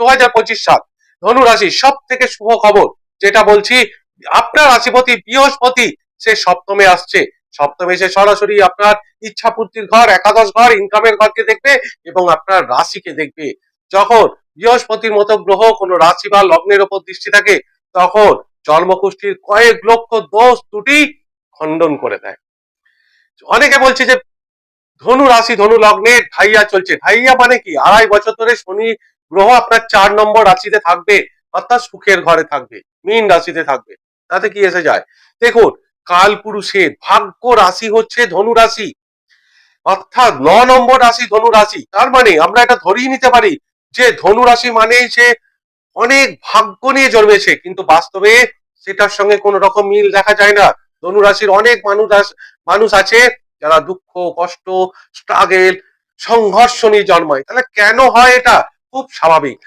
দু হাজার পঁচিশ সাল। ধনু রাশি সব থেকে শুভ খবর, যেটা বলছি, আপনার রাশিপতি বৃহস্পতি, সে সপ্তমে আসছে। সপ্তমে এসে সরাসরি আপনার ইচ্ছা ঘর, একাদশ ঘর ইনকামের ঘরকে দেখবে এবং আপনার রাশিকে দেখবে। যখন বৃহস্পতির মতো গ্রহ কোনো রাশি বা লগ্নের দৃষ্টি থাকে, তখন জন্মকুষ্ঠির কয়েক লক্ষ দোষ ত্রুটি খণ্ডন করে দেয়। অনেকে বলছে যে, ধনু রাশি, ধনু লগ্নে ঢাইয়া চলছে। মানে কি? আড়াই বছর ধরে শনি গ্রহ আপনার চার নম্বর রাশিতে থাকবে, অর্থাৎ সুখের ঘরে থাকবে, মীন রাশিতে থাকবে। তাতে কি এসে যায়? দেখুন, কাল পুরুষের ভাগ্য রাশি হচ্ছে ধনু রাশি। অর্থাৎ ন নম্বর রাশি ধনু রাশি। তার মানে আমরা এটা ধরেই নিতে পারি যে ধনু রাশি মানেই সে অনেক ভাগ্য নিয়ে জন্মেছে, কিন্তু বাস্তবে সেটার সঙ্গে কোন রকম মিল দেখা যায় না। ধনু রাশির অনেক মানুষ মানুষ আছে যারা দুঃখ, কষ্ট স্ট্রাগেল সংঘর্ষ নিয়ে জন্মায়। তাহলে কেন হয় এটা? খুব স্বাভাবিক।